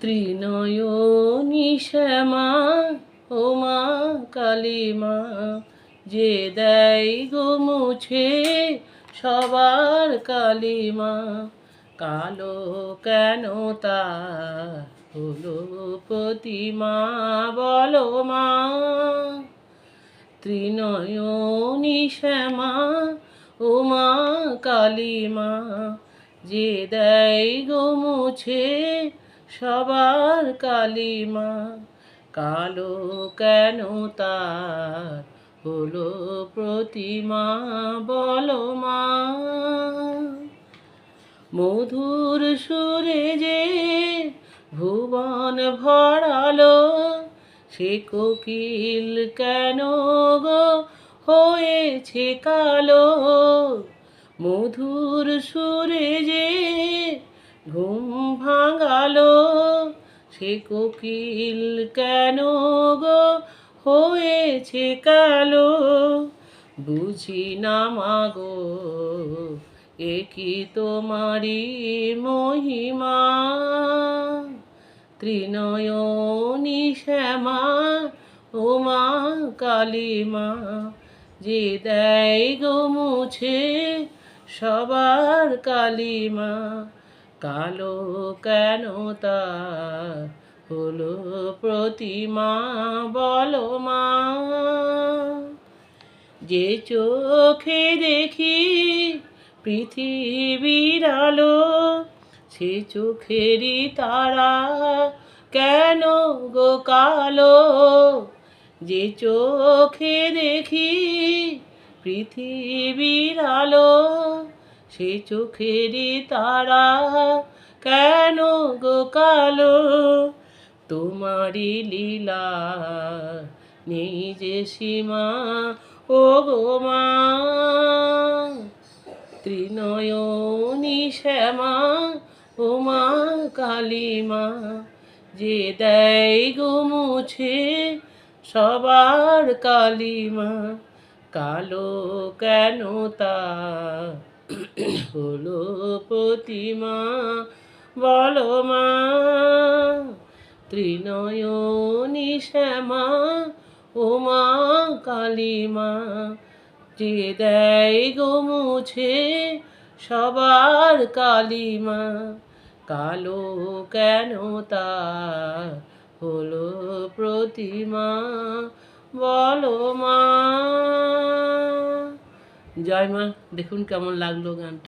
ত্রিনয়নী শ্যামা ও মা কালী মা যে দেয় গো মুছে সবার কালী মা কালো কেন তা হলো প্রতিমা, বলো মা। ত্রিনয়নী শ্যামা ও মা কালী মা যে দেয় গো মুছে সবার কালী মা কালো কেন তার? হলো প্রতিমা, বলো মা। মধুর সুরে যে ভুবন ভরালো, সে কোকিল কেন গো হয়েছে কালো? মধুর সুরে যে ঘুম ভাঙালো সে কোকিল কেন গো হয়েছে কালো? বুঝি না মাগো এ কি তোমারি মহিমা? ত্রিনয়নী শ্যামা, ও মা কালী যে দেয় গো মুছে সবার কালী মা কালো কেন তার হলো প্রতিমা, বলো মা। যে চোখে দেখি পৃথিবীর আলো, সে চোখেরই তারা কেন গো কালো? যে চোখে দেখি পৃথিবীর আলো সে চোখেরই তারা। কেন গো কালো? তোমারই লীলা নেই যে সীমা। ও গো মা, ত্রিনয়নী শ্যামা, ও মা কালী মা যে দেয় গো মুছে সবার কালী মা কালো কেন তা? হলো প্রতিমা, বলো মা। ত্রিনয়নী শ্যামা, ও মা কালী মা যে দেয় গো মুছে সবার কালী মা কালো কেন তা? হলো প্রতিমা, বলো মা। জয় মা দেখুন কেমন লাগল গানটা।